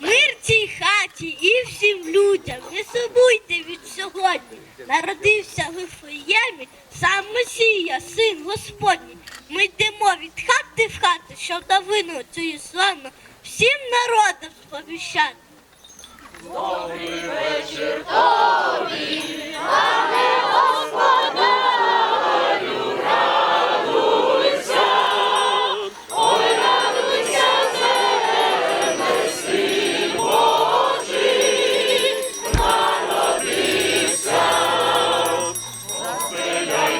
Мир цій хаті і всім людям. Не сумуйте від сьогодні. Народився в Вифлеємі сам Месія, син Господній. Ми йдемо від хати в хату, щоб новину цю славну всім народам сповіщати.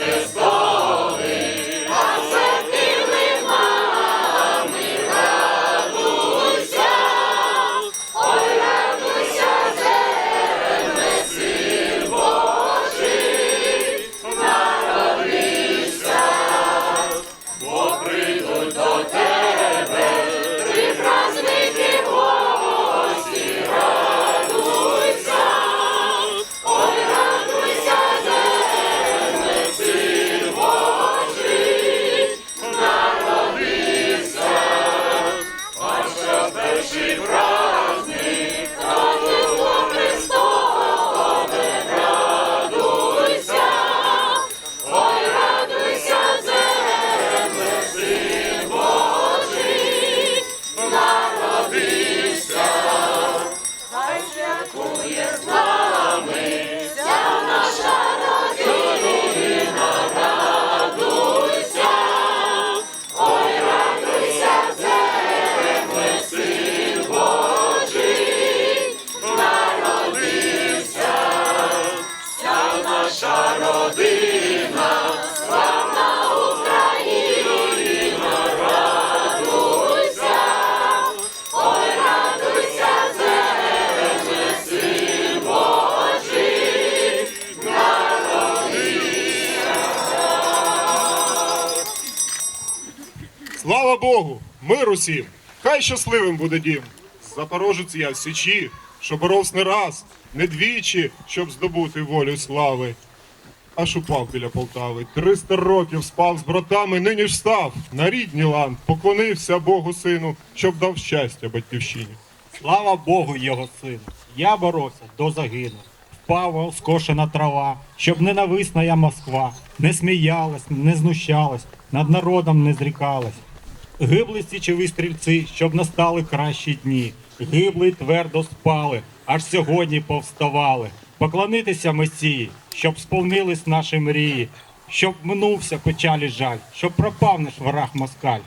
this Слава Богу! Мир усім! Хай щасливим буде дім! Запорожець я в січі, що боровсь не раз, не двічі, щоб здобути волю слави. Аж упав біля Полтави. Триста років спав з братами, нині ж став на рідній ланд, поклонився Богу сину, щоб дав щастя батьківщині. Слава Богу, його сину. Я боровся до загину. Впала скошена трава, щоб ненависна я Москва не сміялась, не знущалась, над народом не зрікалась. Гибли січові стрільці, щоб настали кращі дні. Гибли твердо спали, аж сьогодні повставали. Поклонитися Месії, щоб сповнились наші мрії, щоб минувся печалі жаль, щоб пропав наш враг москаль.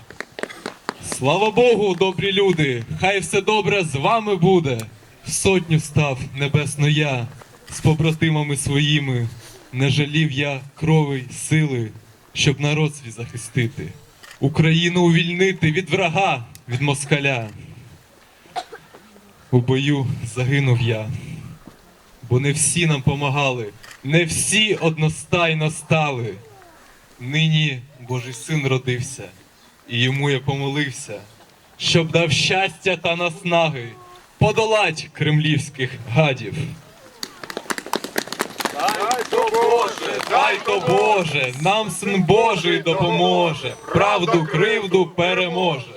Слава Богу, добрі люди! Хай все добре з вами буде. В сотню став небесно я, з побратимами своїми. Не жалів я крови й сили, щоб народ свій захистити. Україну увільнити від врага, від москаля. У бою загинув я, бо не всі нам помагали, не всі одностайно стали. Нині Божий син родився, і йому я помолився, щоб дав щастя та наснаги подолать кремлівських гадів. Боже, дай то Боже, нам син Божий допоможе, правду, кривду переможе.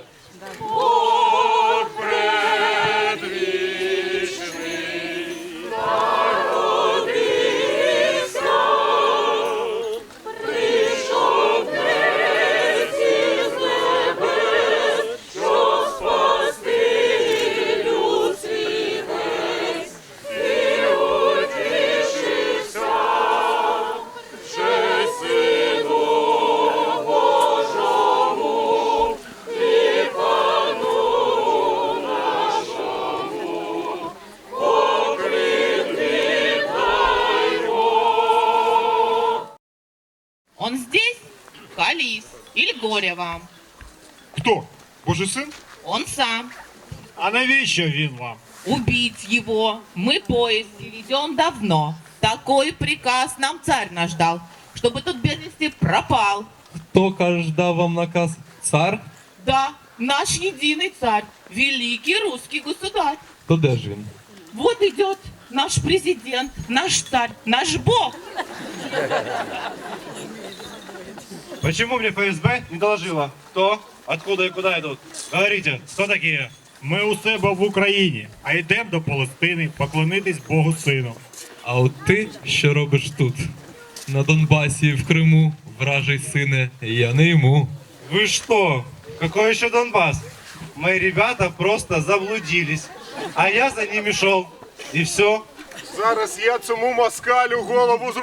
Или горе вам. Хто? Божий син? Он сам. А навіщо він вам? Убить его мы поиски ведем давно. Такой приказ нам царь наш дал, чтобы тут без вести пропал. Хто каже, дав вам наказ? Цар? Да, наш единый царь, великий русский государь. То де ж він? Вот идет наш президент, наш царь, наш бог. Почему мне ФСБ не доложила? Кто? Откуда и куда идут? Говорите, кто такие? Ми у себе в Україні, а йдемо до Палестини поклонитись Богу Сину. А от ти що робиш тут? На Донбасі в Криму, вражий сине, я не йому. Вы что? Какой еще Донбасс? Мои ребята просто заблудились, а я за ними шел. И все. Зараз я цьому москалю голову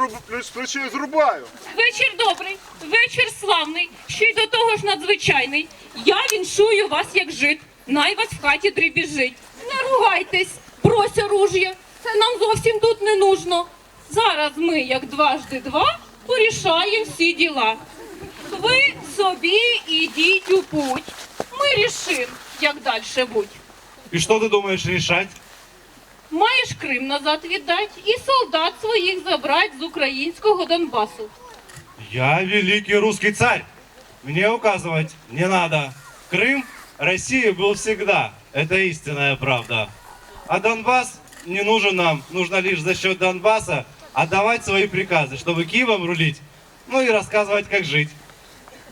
з плечей зрубаю. Вечір добрий, вечір славний, ще й до того ж надзвичайний. Я віншую вас як жит, най вас в хаті дрібіжить. Не ругайтесь, брось оружие, це нам зовсім тут не нужно. Зараз ми, як дважди два, порішаємо всі діла. Ви собі ідіть у путь. Ми рішим, як дальше будь. И что ты думаешь решать? Маєш Крим назад віддать і солдат своїх забрать з українського Донбасу. Я великий русский царь. Мне указывать не надо. Крым России был всегда. Это истинная правда. А Донбасс не нужен нам. Нужно лишь за счет Донбасса отдавать свои приказы, чтобы Киевом рулить. Ну и рассказывать, как жить.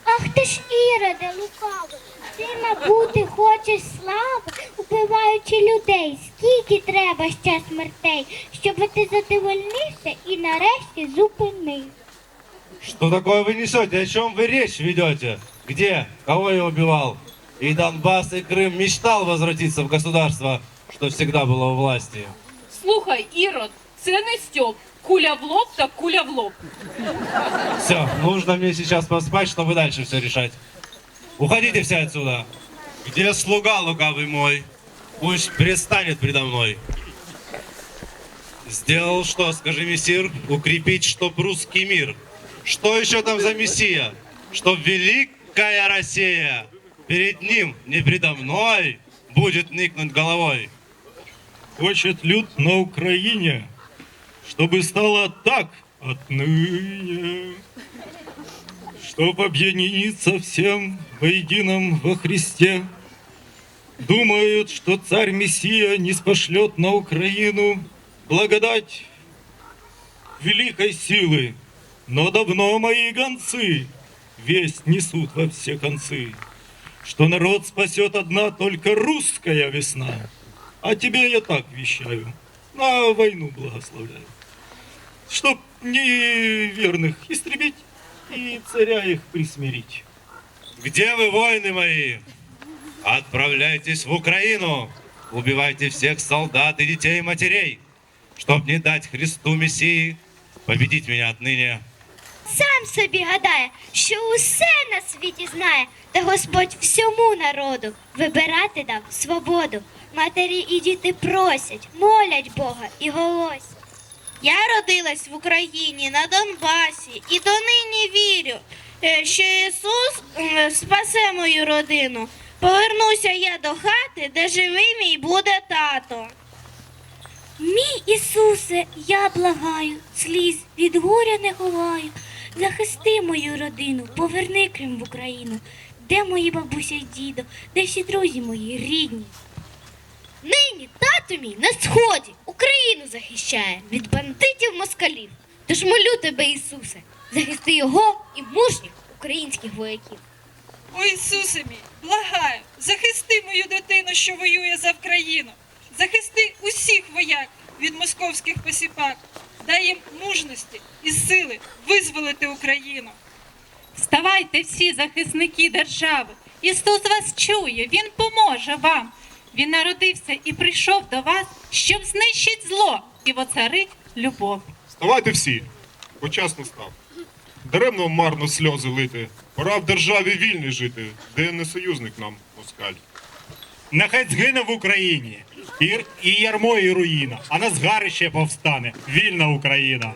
Ах ти ж Іроде, лукавий, ти набути хочеш слави, убиваючи людей, скільки треба ще смертей, щоб ти задовольнився і нарешті зупинив. Что такое вы несете? О чем вы речь ведете? Где? Кого я убивал? И Донбасс, и Крым мечтал возвратиться в государство, что всегда было у власти. Слухай, Ірод, це не Стьоп. Куля в лоб, так куля в лоб. Все, нужно мне сейчас поспать, чтобы дальше все решать. Уходите все отсюда. Где слуга лукавый мой? Пусть предстанет предо мной. Сделал что, скажи, мессир? Укрепить, чтоб русский мир. Что еще там за мессия? Чтоб великая Россия перед ним, не предо мной, будет никнуть головой. Хочет люд на Україні, чтобы стало так отныне, чтоб объединиться всем воедином во Христе. Думают, что царь-мессия не спошлет на Украину благодать великой силы, но давно мои гонцы весть несут во все концы, что народ спасет одна только русская весна. А тебе я так вещаю, на войну благословляю. Чтоб неверных истребить и царя их присмирить. Где вы, воины мои? Отправляйтесь в Украину, убивайте всех солдат и детей и матерей, чтоб не дать Христу Мессии победить меня отныне. Сам собі гадає, що усе на світі знає, та Господь всьому народу вибирати дав свободу. Матері і діти просять, молять Бога і голосять. Я родилась в Україні на Донбасі і донині вірю, е, що Ісус спасе мою родину. Повернуся я до хати, де живий мій буде тато. Мій Ісусе, я благаю, сліз від горя не ховаю. Захисти мою родину, поверни Крим в Україну. Де мої бабуся й дідо, де всі друзі мої рідні? Нині тато мій на сході Україну захищає від бандитів москалів. Тож молю тебе, Ісусе, захисти його і мужніх українських вояків. О Ісусе мій, благаю, захисти мою дитину, що воює за Вкраїну. Захисти усіх вояк від московських посіпак. Дай їм мужності і сили визволити Україну. Вставайте всі захисники держави. Ісус вас чує, Він поможе вам. Він народився і прийшов до вас, щоб знищити зло і воцарить любов. Вставайте всі, бо час настав. Даремно марно сльози лити. Пора в державі вільній жити, де не союзник нам москаль. Нехай згине в Україні і, і ярмо, і руїна, а на згарище повстане вільна Україна.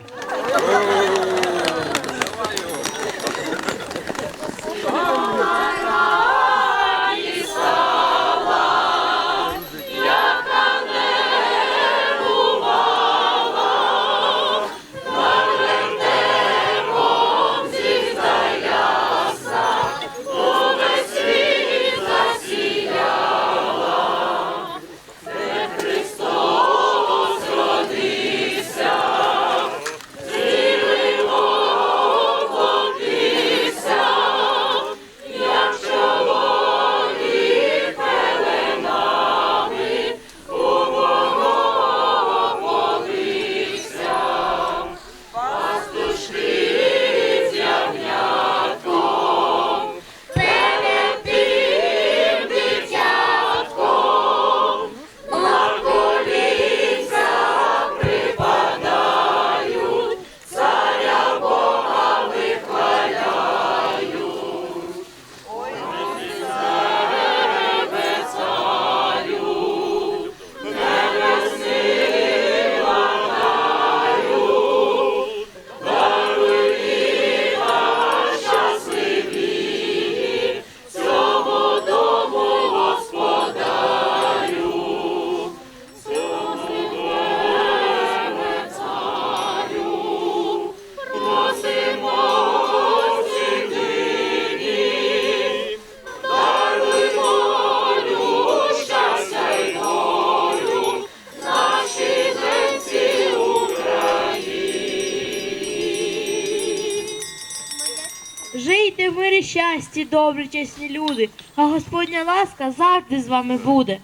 Жийте в мирі щасті, добрі, чесні люди, а Господня ласка завжди з вами буде.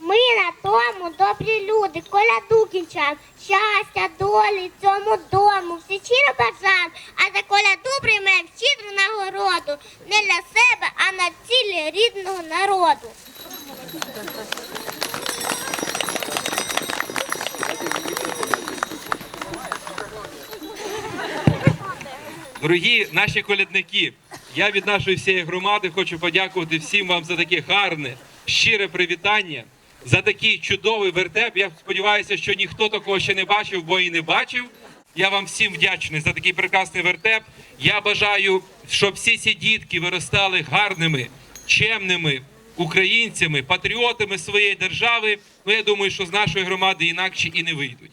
Ми на тому добрі люди, коляду кінчаємо, щастя, долі цьому дому, всі щиро бажаємо, а за коляду приймемо щедру нагороду не для себе, а на цілі рідного народу. Дорогі наші колядники, я від нашої всієї громади хочу подякувати всім вам за таке гарне, щире привітання, за такий чудовий вертеп. Я сподіваюся, що ніхто такого ще не бачив, бо і не бачив. Я вам всім вдячний за такий прекрасний вертеп. Я бажаю, щоб всі ці дітки виростали гарними, чемними українцями, патріотами своєї держави. Ну я думаю, що з нашої громади інакше і не вийдуть.